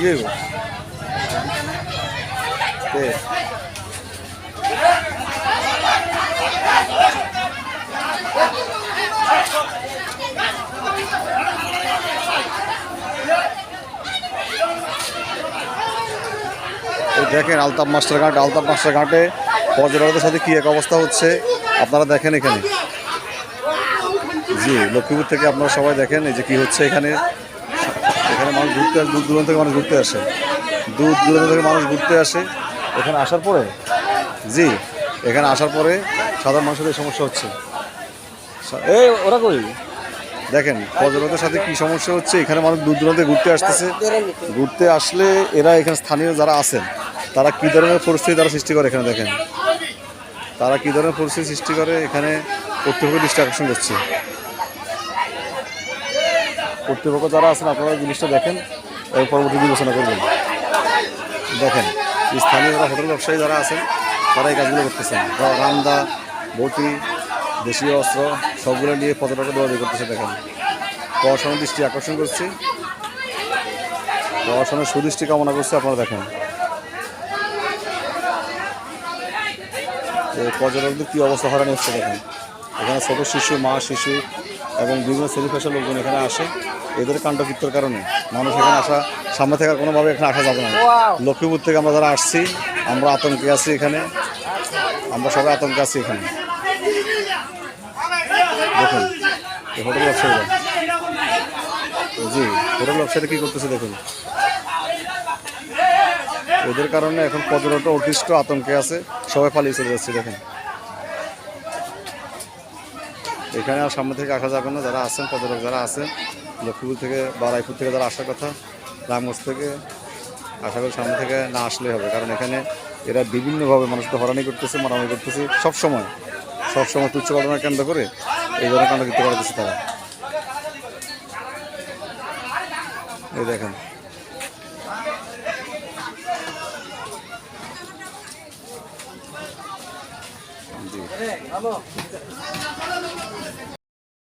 কি হইব দেখেন আলতাপ মাস্টার ঘাট আলতাপ মাস্টার ঘাটে পর্যটকদের সাথে কী এক অবস্থা হচ্ছে? আপনারা দেখেন এখানে। জি, লক্ষ্মীপুর থেকে আপনারা সবাই দেখেন এই যে কী হচ্ছে এখানে। এখানে মানুষ ঘুরতে আসে, দূর দূরান্ত থেকে মানুষ ঘুরতে আসে। দূর দূরান্ত থেকে মানুষ ঘুরতে আসে। এখানে আসার পরে? জি, এখানে আসার পরে সাধারণ মানুষের এই সমস্যা হচ্ছে। এই ওরা কই? দেখেন পর্যটকদের সাথে কি সমস্যা হচ্ছে? এখানে মানুষ দূর দূরান্তে ঘুরতে আসতেছে। ঘুরতে আসলে এরা এখানে স্থানীয় যারা আছেন, তারা কী ধরনের পরিস্থিতি তারা সৃষ্টি করে এখানে দেখেন? তারা কী ধরনের পরিস্থিতি সৃষ্টি করে? এখানে কর্তৃপক্ষ দৃষ্টি আকর্ষণ করছে। কর্তৃপক্ষ যারা আছেন, আপনারা জিনিসটা দেখেন পরবর্তী বিবেচনা করবেন। দেখেন স্থানীয় যারা হোটেল ব্যবসায়ী যারা আছেন, তারা এই কাজগুলো করতেছেন। রা- রান্দা বটি, দেশীয় অস্ত্র, সবগুলো নিয়ে পর্যটক দৌড়াদৌড়ি করতেছে, দেখেন। প্রশাসনের দৃষ্টি আকর্ষণ করছি। প্রশাসনের সুদৃষ্টি কামনা করছে, আপনারা দেখেন। পর্যটকদের কী অবস্থা হরানি হচ্ছে, দেখেন। এখানে ছোটো শিশু, মা, শিশু এবং বিভিন্ন শ্রেণি পেশার লোকজন এখানে আসে। এদের কাণ্ডকৃত্যের কারণে মানুষ এখানে আসা সামনে থেকে কোনোভাবে এখানে আসা যাবে না। লক্ষ্মীপুর থেকে আমরা যারা আসছি আমরা আতঙ্কে আছি এখানে। আমরা সবাই আতঙ্কে আছি এখানে। দেখুন এই হোটেল ব্যবসায়ীরা। জি হোটেল ব্যবসায়ীরা কী করতেছে দেখুন। এদের কারণে এখন পর্যটক অতিষ্ঠ আতঙ্কে আছে। সবাই পালিয়ে চলে যাচ্ছে দেখেন। এখানে আর সামনে থেকে আসা যাবে না, যারা আছেন পর্যটক যারা আছেন, লক্ষ্মীপুর থেকে বা রায়পুর থেকে যারা আসার কথা, রামগঞ্জ থেকে, আশা করি সামনে থেকে না আসলে হবে। কারণ এখানে এরা বিভিন্নভাবে মানুষকে হরানি করতেছে, মারামারি করতেছে, সব সময়। সব সময় তুচ্ছ ঘটনা কেন্দ্র করে এই ধরনের কাণ্ড করতে পারতেছে তারা। এই দেখেন। জি